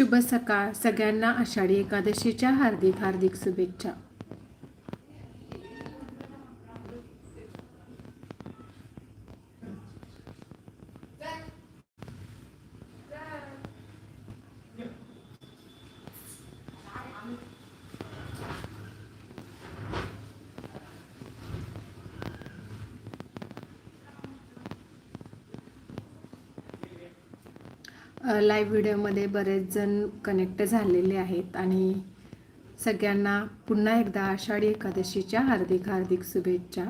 शुभ सकाळ. सगळ्यांना आषाढी एकादशीच्या हार्दिक हार्दिक शुभेच्छा. लाईव्ह व्हिडिओमध्ये बरेच जण कनेक्ट झालेले आहेत आणि सगळ्यांना पुन्हा एकदा आषाढी एकादशीच्या हार्दिक हार्दिक शुभेच्छा.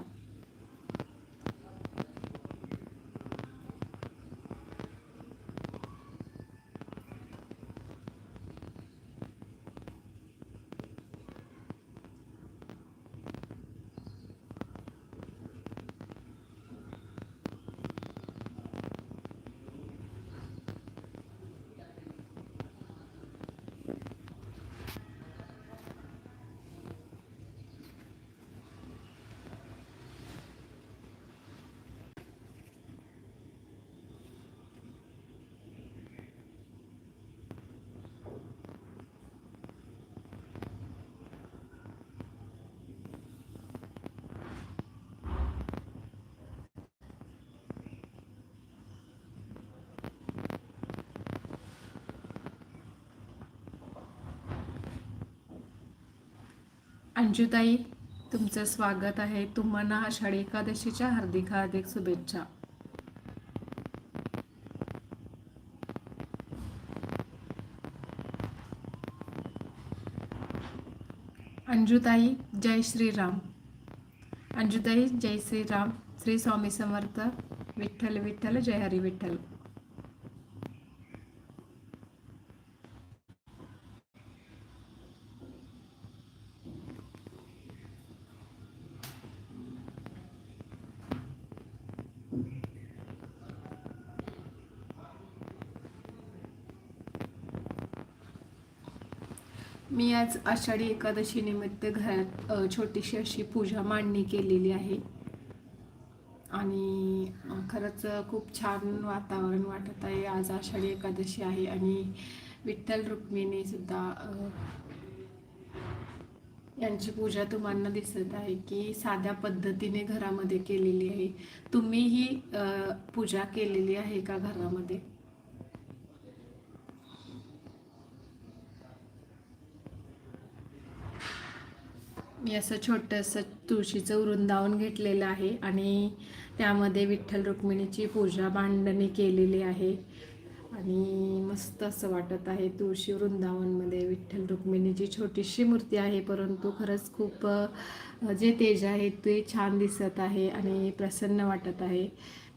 अंजुताई तुमचं स्वागत आहे. तुम्हाला आषाढी एकादशीच्या हार्दिक हार्दिक शुभेच्छा. अंजुताई जय श्रीराम. अंजुताई जय श्रीराम. श्री स्वामी समर्थ. विठ्ठल विठ्ठल जय हरी विठ्ठल. मी आज आषाढी एकादशीनिमित्त घरात छोटीशी अशी पूजा मांडणी केलेली आहे. आणि खरंच खूप छान वातावरण वाटत आहे. आज आषाढी एकादशी आहे आणि विठ्ठल रुक्मिणीसुद्धा यांची पूजा तुम्हाला दिसत आहे की साध्या पद्धतीने घरामध्ये केलेली आहे. तुम्हीही पूजा केलेली आहे का घरामध्ये? मी असं छोटंसं तुळशीचं वृंदावन घेतलेलं आहे आणि त्यामध्ये विठ्ठल रुक्मिणीची पूजा मांडणी केलेली आहे. आणि मस्त असं वाटत आहे तुळशी वृंदावनमध्ये विठ्ठल रुक्मिणीची छोटीशी मूर्ती आहे परंतु खरंच खूप जे तेज आहे ते छान दिसत आहे आणि प्रसन्न वाटत आहे.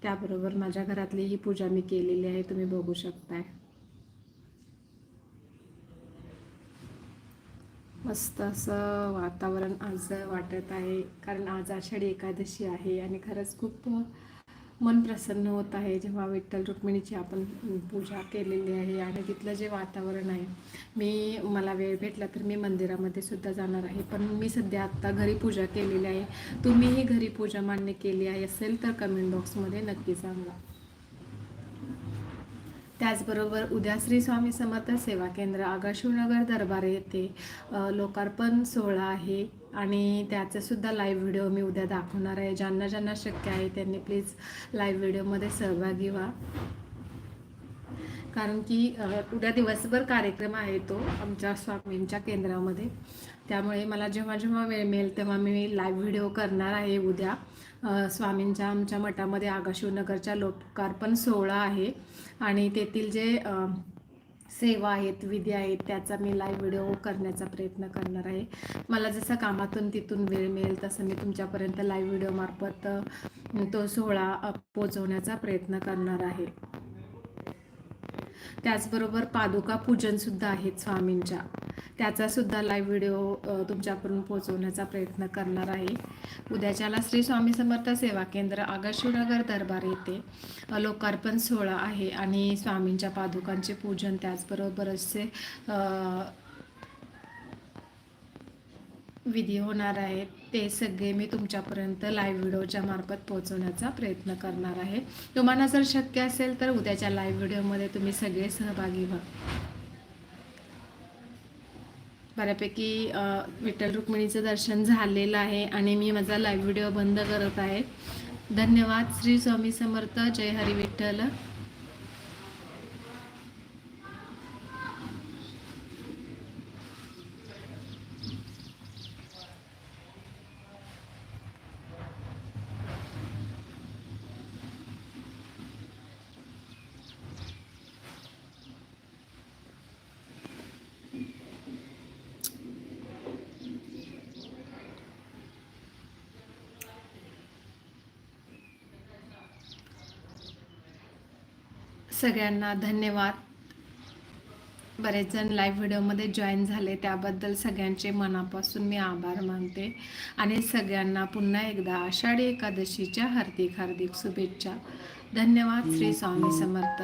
त्याबरोबर माझ्या घरातली ही पूजा मी केलेली आहे तुम्ही बघू शकताय. मस्त असं वातावरण आज वाटत आहे. कारण आज आषाढी एकादशी आहे आणि खरंच खूप मन प्रसन्न होत आहे. जेव्हा विठ्ठल रुक्मिणीची आपण पूजा केलेली आहे आणि तिथलं जे वातावरण आहे मी मला वेळ भेटला तर मी मंदिरामध्ये सुद्धा जाणार आहे. पण मी सध्या आत्ता घरी पूजा केलेली आहे. तुम्हीही घरी पूजा मान्य केली आहे असेल तर कमेंट बॉक्समध्ये नक्की सांगा. त्याचबरोबर उद्या श्री स्वामी समर्थ सेवा केंद्र आगाशिवनगर दरबार येथे लोकार्पण सोहळा आहे. आणि त्याचासुद्धा लाईव्ह व्हिडिओ मी उद्या दाखवणार आहे. ज्यांना ज्यांना शक्य आहे त्यांनी प्लीज लाईव्ह व्हिडिओमध्ये सहभागी व्हा. कारण की उद्या दिवसभर कार्यक्रम आहे तो आमच्या स्वामींच्या केंद्रामध्ये. त्यामुळे मला जेव्हा जेव्हा वेळ मिळेल तेव्हा मी लाईव्ह व्हिडिओ करणार आहे उद्या. स्वामींच्या आमच्या मठामध्ये आगाशिवनगरच्या लोकार्पण सोहळा आहे. आणि तेथील जे सेवा आहेत विधी आहेत त्याचा मी लाईव्ह व्हिडिओ करण्याचा प्रयत्न करणार आहे. मला जसं कामातून तिथून वेळ मिळेल तसं मी तुमच्यापर्यंत लाईव्ह व्हिडिओमार्फत तो सोहळा पोचवण्याचा प्रयत्न करणार आहे. त्याचबरोबर पादुका पूजनसुद्धा आहेत स्वामींच्या. त्याचा सुद्धा लाईव्ह व्हिडिओ तुमच्याकडून तुमच्यापर्यंत पोहोचवण्याचा प्रयत्न करणार आहे. उद्याच्याला श्री स्वामी समर्थ सेवा केंद्र आगाशिवनगर दरबार येथे लोकार्पण सोहळा आहे आणि स्वामींच्या पादुकांचे पूजन त्याचबरोबर बरेचसे विधी होणार आहेत ते सगळे मी तुमच्यापर्यंत लाईव्ह व्हिडिओच्या मार्फत पोहोचवण्याचा प्रयत्न करणार आहे. तुम्हाला जर शक्य असेल तर उद्याच्या लाईव्ह व्हिडिओमध्ये तुम्ही सगळे सहभागी व्हा. बऱ्यापैकी विठ्ठल रुक्मिणीचं दर्शन झालेलं आहे आणि मी माझा लाईव्ह व्हिडिओ बंद करत आहे. धन्यवाद. श्री स्वामी समर्थ. जय हरी विठ्ठल. सगळ्यांना धन्यवाद. बरेच जण लाईव्ह व्हिडिओमध्ये जॉईन झाले त्याबद्दल सगळ्यांचे मनापासून मी आभार मानते. आणि सगळ्यांना पुन्हा एकदा आषाढी एकादशीच्या हार्दिक हार्दिक शुभेच्छा. धन्यवाद श्री स्वामी समर्थ.